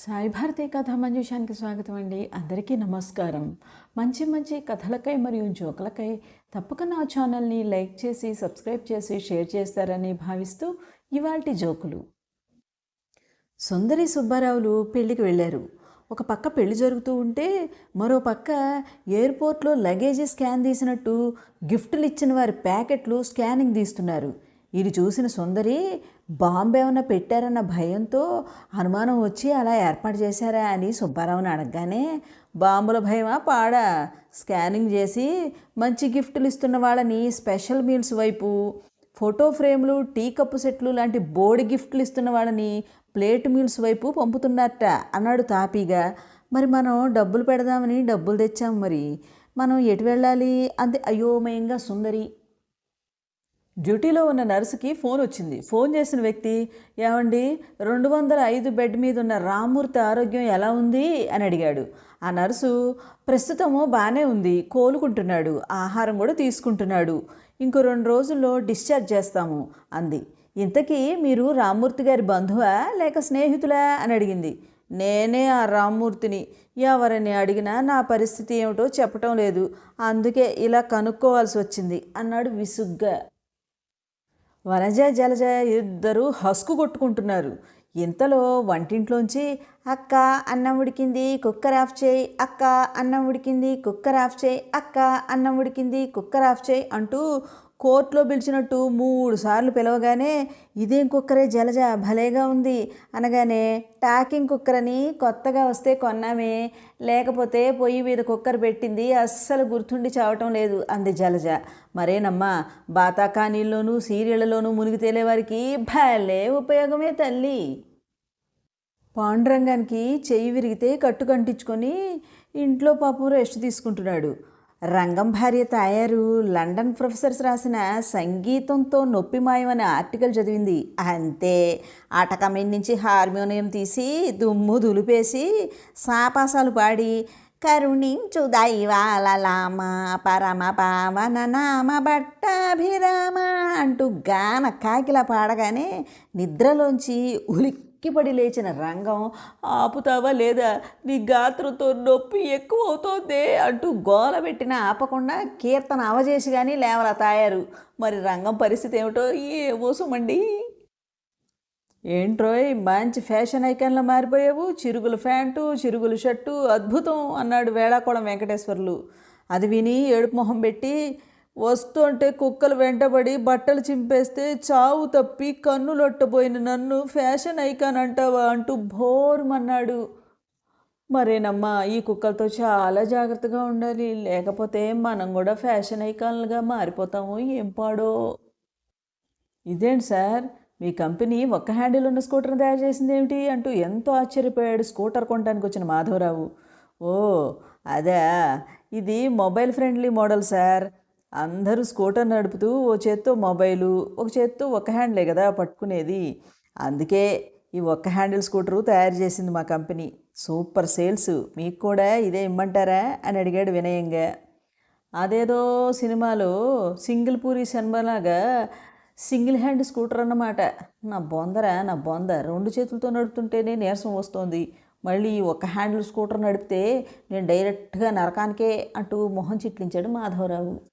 సాయి భారతి కథ మంజుషానికి స్వాగతం అండి. అందరికీ నమస్కారం. మంచి మంచి కథలకై మరియు జోకులకై తప్పక నా ఛానల్ని లైక్ చేసి సబ్స్క్రైబ్ చేసి షేర్ చేస్తారని భావిస్తూ ఇవాల్టి జోకులు. సుందరి సుబ్బారావులు పెళ్ళికి వెళ్ళారు. ఒక పక్క పెళ్ళి జరుగుతూ ఉంటే మరో పక్క ఎయిర్పోర్ట్లో లగేజ్ స్కాన్ తీసినట్టు గిఫ్టులు ఇచ్చిన వారి ప్యాకెట్లు స్కానింగ్ తీస్తున్నారు. ఇది చూసిన సుందరి బాంబే ఏమైనా పెట్టారన్న భయంతో అనుమానం వచ్చి అలా ఏర్పాటు చేశారా? అని సుబ్బారావుని అడగగానే బాంబుల భయమా పాడా? స్కానింగ్ చేసి మంచి గిఫ్ట్లు ఇస్తున్న వాళ్ళని స్పెషల్ మీల్స్ వైపు ఫోటో ఫ్రేమ్లు టీ కప్పు సెట్లు లాంటి బోర్డు గిఫ్ట్లు ఇస్తున్న వాళ్ళని ప్లేట్ మీల్స్ వైపు పంపుతున్నట్ట అన్నాడు తాపీగా. మరి మనం డబ్బులు పెడదామని డబ్బులు తెచ్చాం మరి. మనం ఎటు వెళ్ళాలి? అంతే అయోమయంగా సుందరి. డ్యూటీలో ఉన్న నర్సుకి ఫోన్ వచ్చింది. ఫోన్ చేసిన వ్యక్తి ఏమండి రెండు వందల ఐదు బెడ్ మీద ఉన్న రామూర్తి ఆరోగ్యం ఎలా ఉంది? అని అడిగాడు. ఆ నర్సు ప్రస్తుతము బాగానే ఉంది కోలుకుంటున్నాడు ఆహారం కూడా తీసుకుంటున్నాడు ఇంకో రెండు రోజుల్లో డిశ్చార్జ్ చేస్తాము అంది. ఇంతకీ మీరు రామూర్తి గారి బంధువా లేక స్నేహితులా? అని అడిగింది. నేనే ఆ రామ్మూర్తిని ఎవరిని అడిగినా నా పరిస్థితి ఏమిటో చెప్పటం లేదు. అందుకే ఇలా కనుక్కోవాల్సి వచ్చింది అన్నాడు విసుగ్గా. వనజ జలజ ఇద్దరూ హస్కు కొట్టుకుంటున్నారు. ఇంతలో వంటింట్లోంచి అక్క అన్నం ఉడికింది కుక్కర్ ఆఫ్ చేయి అక్క అన్నం ఉడికింది కుక్కర్ ఆఫ్ చేయి అక్క అన్నం ఉడికింది కుక్కర్ ఆఫ్ చేయి అంటూ కోర్టులో పిలిచినట్టు మూడు సార్లు పిలవగానే ఇదేం కుక్కరే జలజ భలేగా ఉంది అనగానే టాకింగ్ కుక్కర్ అని కొత్తగా వస్తే కొన్నామే. లేకపోతే పొయ్యి మీద కుక్కర్ పెట్టింది అస్సలు గుర్తుండి చావటం లేదు అంది జలజ. మరేనమ్మా బాతాకానీల్లోనూ సీరియళ్ళలోనూ మునిగి తేలేవారికి భలే ఉపయోగమే తల్లి. పాండురంగానికి చెయ్యి విరిగితే కట్టు కంటించుకొని ఇంట్లో పాపం రెస్ట్ తీసుకుంటున్నాడు. రంగం భార్య తాయారు. లండన్ ప్రొఫెసర్స్ రాసిన సంగీతంతో నొప్పి మాయం అనే ఆర్టికల్ చదివింది. అంతే. ఆటకమైన నుంచి హార్మోనియం తీసి దుమ్ము దులిపేసి సాపాసాలు పాడి కరుణించు దైవాలలామ పరమ పావన నామ భట్టాభిరామ అంటూ గాన కాకిలా పాడగానే నిద్రలోంచి ఉలిక్ ఉలిక్కిపడి లేచిన రంగం ఆపుతావా లేదా? నీ గాత్రంతో నొప్పి ఎక్కువ అవుతోందే అంటూ గోల పెట్టిన ఆపకుండా కీర్తన అవజేసి కానీ లేవల తాయారు. మరి రంగం పరిస్థితి ఏమిటో ఏ మోసమండి ఏంట్రోయ్ మంచి ఫ్యాషన్ ఐకాన్లో మారిపోయావు. చిరుగుల ప్యాంటు చిరుగుల షర్టు అద్భుతం అన్నాడు వేళాకోళం వెంకటేశ్వర్లు. అది విని ఏడుపు మొహం పెట్టి వస్తుంటే కుక్కలు వెంటబడి బట్టలు చింపేస్తే చావు తప్పి కన్నులొట్టబోయిన నన్ను ఫ్యాషన్ ఐకాన్ అంటావా అంటూ భోర్మన్నాడు మరేనమ్మా ఈ కుక్కలతో చాలా జాగ్రత్తగా ఉండాలి. లేకపోతే మనం కూడా ఫ్యాషన్ ఐకాన్లుగా మారిపోతాము. ఏం పాడో? ఇదేంటి సార్? మీ కంపెనీ ఒక్క హ్యాండిల్ ఉన్న స్కూటర్ని తయారు చేసింది ఏమిటి? అంటూ ఎంతో ఆశ్చర్యపోయాడు స్కూటర్ కొనడానికి వచ్చిన మాధవరావు. ఓ అదే. ఇది మొబైల్ ఫ్రెండ్లీ మోడల్ సార్. అందరూ స్కూటర్ నడుపుతూ ఓ చేత్తో మొబైలు ఒక చేత్తో ఒక హ్యాండ్లే కదా పట్టుకునేది. అందుకే ఈ ఒక్క హ్యాండిల్ స్కూటరు తయారు చేసింది మా కంపెనీ. Super sales. మీకు కూడా ఇదే ఇమ్మంటారా? అని అడిగాడు వినయంగా. అదేదో సినిమాలో సింగిల్ పూరి సినిమాలాగా సింగిల్ హ్యాండ్ స్కూటర్ అన్నమాట. నా బొందరా నా బొంద. రెండు చేతులతో నడుపుతుంటేనే నీరసం వస్తోంది. మళ్ళీ ఒక హ్యాండిల్ స్కూటర్ నడిపితే నేను డైరెక్ట్గా నరకానికే అంటూ మొహం చిట్లించాడు మాధవరావు.